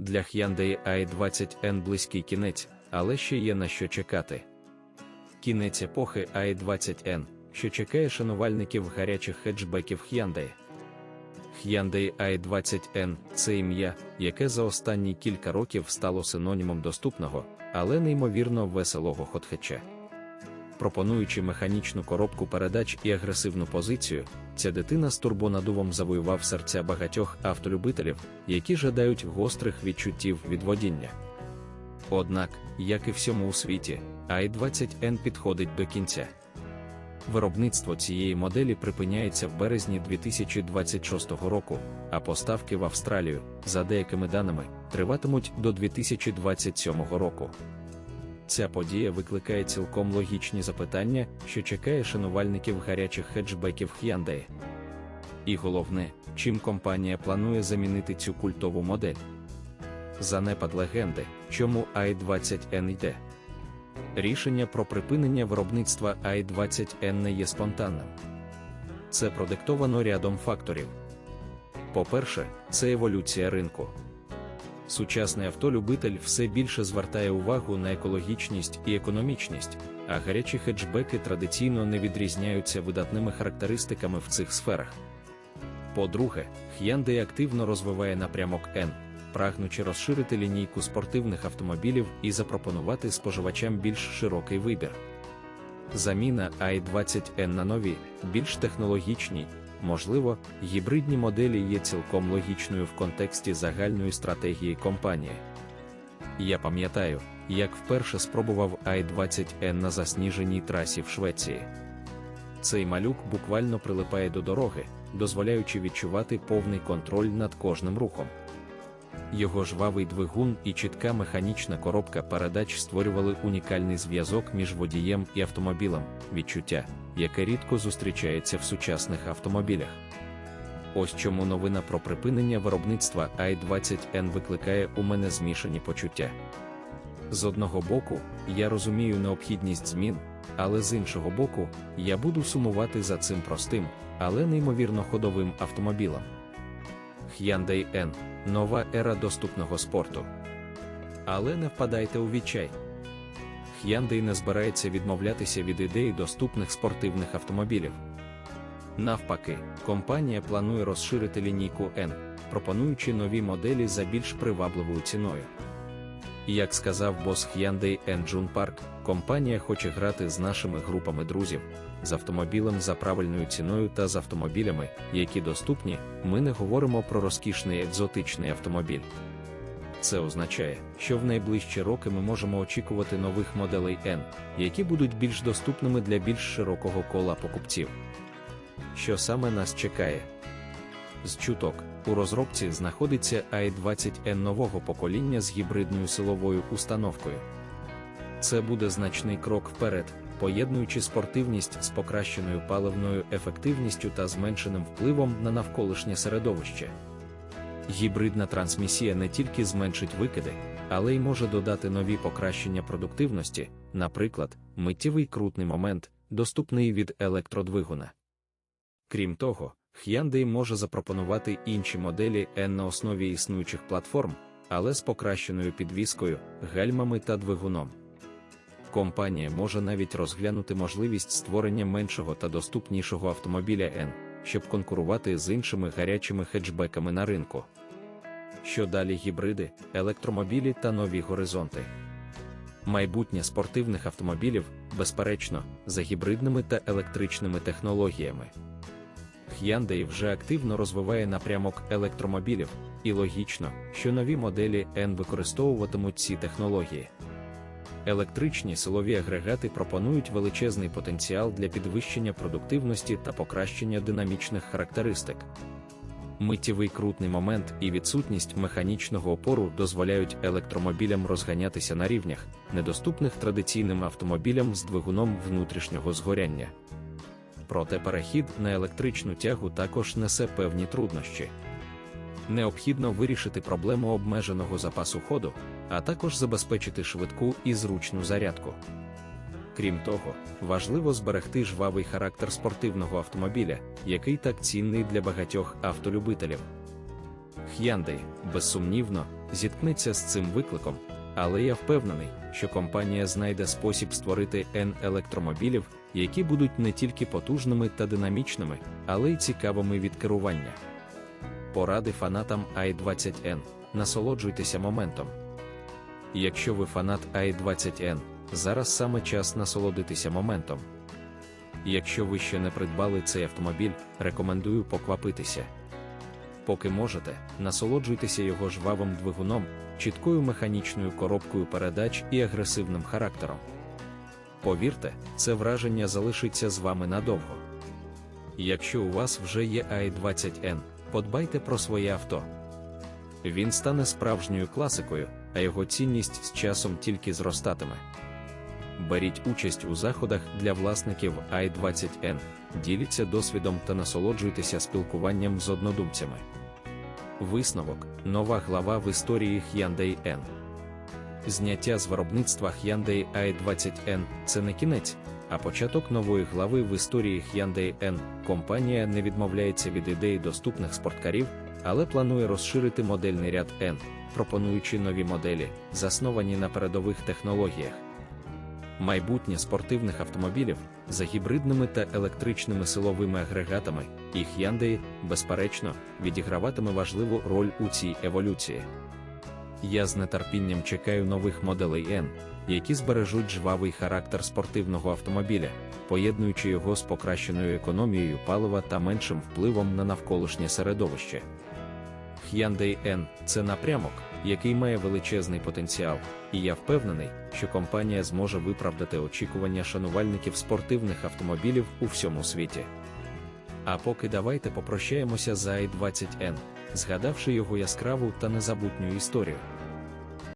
Для Hyundai i20N близький кінець, але ще є на що чекати. Кінець епохи i20N, що чекає шанувальників гарячих хеджбеків Hyundai. Hyundai i20N це ім'я, яке за останні кілька років стало синонімом доступного, але неймовірно веселого хотхетча. Пропонуючи механічну коробку передач і агресивну позицію, ця дитина з турбонадувом завоював серця багатьох автолюбителів, які жадають гострих відчуттів від водіння. Однак, як і всьому у світі, i20N підходить до кінця. Виробництво цієї моделі припиняється в березні 2026 року, а поставки в Австралію, за деякими даними, триватимуть до 2027 року. Ця подія викликає цілком логічні запитання, що чекає шанувальників гарячих хеджбеків Hyundai. І головне, чим компанія планує замінити цю культову модель. Занепад легенди, чому i20N йде. Рішення про припинення виробництва i20N не є спонтанним. Це продиктовано рядом факторів. По-перше, це еволюція ринку. Сучасний автолюбитель все більше звертає увагу на екологічність і економічність, а гарячі хеджбеки традиційно не відрізняються видатними характеристиками в цих сферах. По-друге, Hyundai активно розвиває напрямок N, прагнучи розширити лінійку спортивних автомобілів і запропонувати споживачам більш широкий вибір. Заміна i20N на нові, більш технологічні, можливо, гібридні моделі є цілком логічною в контексті загальної стратегії компанії. Я пам'ятаю, як вперше спробував i20N на засніженій трасі в Швеції. Цей малюк буквально прилипає до дороги, дозволяючи відчувати повний контроль над кожним рухом. Його жвавий двигун і чітка механічна коробка передач створювали унікальний зв'язок між водієм і автомобілем, відчуття, яке рідко зустрічається в сучасних автомобілях. Ось чому новина про припинення виробництва i20N викликає у мене змішані почуття. З одного боку, я розумію необхідність змін, але з іншого боку, я буду сумувати за цим простим, але неймовірно ходовим автомобілем. Hyundai N нова ера доступного спорту. Але не впадайте у відчай. Hyundai не збирається відмовлятися від ідеї доступних спортивних автомобілів. Навпаки, компанія планує розширити лінійку N, пропонуючи нові моделі за більш привабливою ціною. Як сказав бос Hyundai N. Jun Park, компанія хоче грати з нашими групами друзів, з автомобілем за правильною ціною та з автомобілями, які доступні, ми не говоримо про розкішний екзотичний автомобіль. Це означає, що в найближчі роки ми можемо очікувати нових моделей N, які будуть більш доступними для більш широкого кола покупців. Що саме нас чекає? З чуток, у розробці знаходиться i20N нового покоління з гібридною силовою установкою. Це буде значний крок вперед, поєднуючи спортивність з покращеною паливною ефективністю та зменшеним впливом на навколишнє середовище. Гібридна трансмісія не тільки зменшить викиди, але й може додати нові покращення продуктивності, наприклад, миттєвий крутний момент, доступний від електродвигуна. Крім того, Hyundai може запропонувати інші моделі N на основі існуючих платформ, але з покращеною підвіскою, гальмами та двигуном. Компанія може навіть розглянути можливість створення меншого та доступнішого автомобіля N, щоб конкурувати з іншими гарячими хеджбеками на ринку. Що далі гібриди, електромобілі та нові горизонти. Майбутнє спортивних автомобілів, безперечно, за гібридними та електричними технологіями. Hyundai вже активно розвиває напрямок електромобілів, і логічно, що нові моделі N використовуватимуть ці технології. Електричні силові агрегати пропонують величезний потенціал для підвищення продуктивності та покращення динамічних характеристик. Миттєвий крутний момент і відсутність механічного опору дозволяють електромобілям розганятися на рівнях, недоступних традиційним автомобілям з двигуном внутрішнього згоряння. Проте перехід на електричну тягу також несе певні труднощі. Необхідно вирішити проблему обмеженого запасу ходу, а також забезпечити швидку і зручну зарядку. Крім того, важливо зберегти жвавий характер спортивного автомобіля, який так цінний для багатьох автолюбителів. Hyundai, безсумнівно, зіткнеться з цим викликом, але я впевнений, що компанія знайде спосіб створити N електромобілів, які будуть не тільки потужними та динамічними, але й цікавими від керування. Поради фанатам i20N. Насолоджуйтеся моментом. Якщо ви фанат i20N, зараз саме час насолодитися моментом. Якщо ви ще не придбали цей автомобіль, рекомендую поквапитися. Поки можете, насолоджуйтеся його жвавим двигуном, чіткою механічною коробкою передач і агресивним характером. Повірте, це враження залишиться з вами надовго. Якщо у вас вже є i20N, подбайте про своє авто. Він стане справжньою класикою, а його цінність з часом тільки зростатиме. Беріть участь у заходах для власників i20N, діліться досвідом та насолоджуйтеся спілкуванням з однодумцями. Висновок нова глава в історії Hyundai N. Зняття з виробництва Hyundai i20N це не кінець, а початок нової глави в історії Hyundai N. Компанія не відмовляється від ідеї доступних спорткарів, але планує розширити модельний ряд N, пропонуючи нові моделі, засновані на передових технологіях. Майбутнє спортивних автомобілів за гібридними та електричними силовими агрегатами, і Hyundai, безперечно, відіграватиме важливу роль у цій еволюції. Я з нетерпінням чекаю нових моделей N, які збережуть жвавий характер спортивного автомобіля, поєднуючи його з покращеною економією палива та меншим впливом на навколишнє середовище. Hyundai N – це напрямок, який має величезний потенціал, і я впевнений, що компанія зможе виправдати очікування шанувальників спортивних автомобілів у всьому світі. А поки давайте попрощаємося за i20N, згадавши його яскраву та незабутню історію.